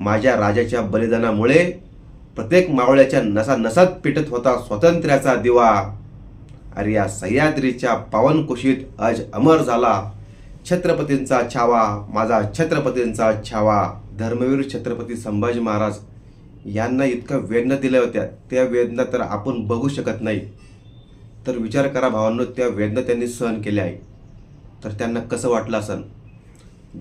माझ्या राजाच्या बलिदानामुळे प्रत्येक मावळ्याच्या नसा नसात पेटत होता स्वातंत्र्याचा दिवा. अरे या सह्याद्रीच्या पावन कुशीत आज अमर झाला. छत्रपतींचा छावा माझा छत्रपतींचा छावा. धर्मवीर छत्रपती संभाजी महाराज यांना इतकं वेदना दिल्या होत्या त्या वेदना तर आपण बघू शकत नाही. तर विचार करा भावांनो त्या वेदना त्यांनी सहन केल्या आहे तर त्यांना कसं वाटलं असन?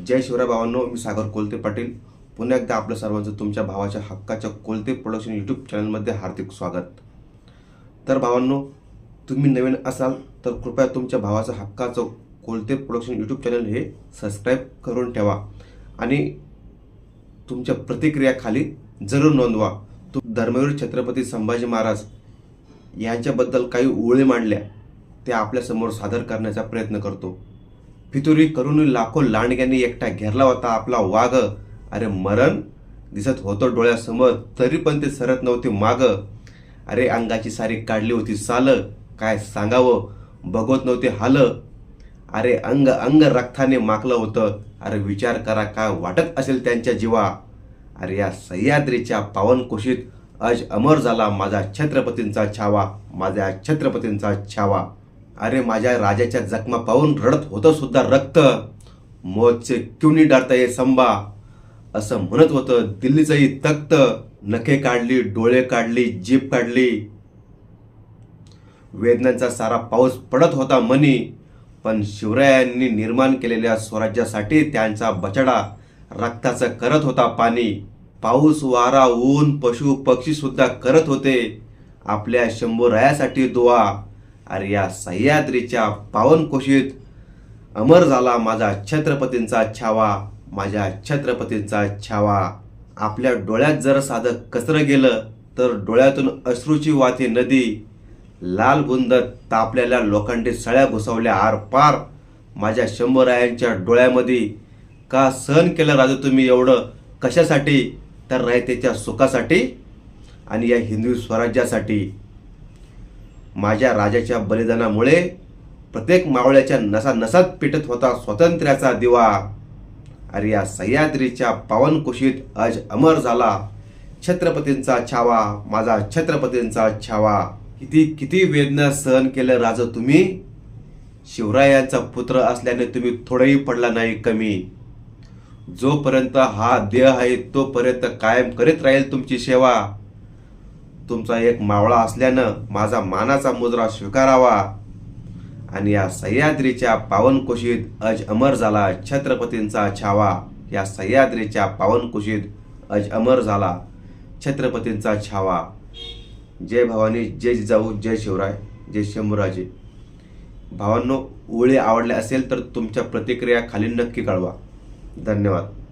जय शिवराय भावांनो मी सागर कोलते पाटील. पुन्हा एकदा आपल्या सर्वांचं तुमच्या भावाच्या हक्काच्या कोलते प्रोडक्शन यूट्यूब चॅनलमध्ये हार्दिक स्वागत. तर भावांनो तुम्ही नवीन असाल तर कृपया तुमच्या भावाचं हक्काचं कोलते प्रोडक्शन यूट्यूब चॅनल हे सबस्क्राईब करून ठेवा. आणि तुमच्या प्रतिक्रिया खाली जरूर नोंदवा. तू धर्मवीर छत्रपती संभाजी महाराज यांच्याबद्दल काही ओळी मांडल्या त्या आपल्यासमोर सादर करण्याचा प्रयत्न करतो. फितुरी करून लाखो लांडग्यांनी एकटा घेरला होता आपला वाघ. अरे मरण दिसत होतं डोळ्यासमोर तरी पण ते सरत नव्हते माग. अरे अंगाची सारी काढली होती साल काय सांगावं? बघत नव्हते हाल. अरे अंग अंग रक्ताने माकलं होतं. अरे विचार करा काय वाटत असेल त्यांच्या जीवा? अरे या सह्याद्रीच्या पावनकुशीत अज अमर झाला माझा छत्रपतींचा छावा माझ्या छत्रपतींचा छावा. अरे माझ्या राजाच्या जखमा पाहून रडत होतं सुद्धा रक्त. मोजचे क्युनी डारता ये संबा असं म्हणत होतं. दिल्लीचंही तख्त नखे काढली डोळे काढली जीप काढली. वेदनांचा सारा पाऊस पडत होता मनी पण शिवरायांनी निर्माण केलेल्या स्वराज्यासाठी त्यांचा बछडा रक्ताचं करत होता पाणी. पाऊस वारा ऊन पशु पक्षी सुद्धा करत होते. आपल्या शंभूरायासाठी दुवा अरे या सह्याद्रीच्या पावनकोशीत अमर झाला माझा छत्रपतींचा छावा. माझ्या छत्रपतींचा छावा. आपल्या डोळ्यात जर साधं कचरं गेलं तर डोळ्यातून अश्रूची वाती नदी. लाल गुंद तापलेल्या लोखंडी सळ्या घुसवल्या आर पार. माझ्या शंभरायांच्या डोळ्यामध्ये का सहन केलं राजा तुम्ही एवढं? कशासाठी? तर रयतेच्या सुखासाठी आणि या हिंदवी स्वराज्यासाठी. माझ्या राजाच्या बलिदानामुळे प्रत्येक मावळ्याच्या नसा नसात पेटत होता स्वातंत्र्याचा दिवा. अरे या सह्याद्रीच्या पवनकुशीत आज अमर झाला. छत्रपतींचा छावा माझा छत्रपतींचा छावा. किती किती वेदना सहन केलं राज तुम्ही? शिवरायांचा पुत्र असल्याने तुम्ही थोडंही पडला नाही कमी. जोपर्यंत हा देह आहे तोपर्यंत कायम करीत राहील तुमची सेवा. तुमचा एक मावळा असल्यानं माझा मानाचा मुद्रा स्वीकारावा. आणि या सह्याद्रीच्या पावनकुशीत अज अमर झाला छत्रपतींचा छावा. या सह्याद्रीच्या पावनकुशीत अज अमर झाला छत्रपतींचा छावा. जय भवानी जय जिजाऊ जय शिवराय जय शंभूराजे. भावांनो ओळी आवडल्या असेल तर तुमच्या प्रतिक्रिया खाली नक्की कळवा. धन्यवाद.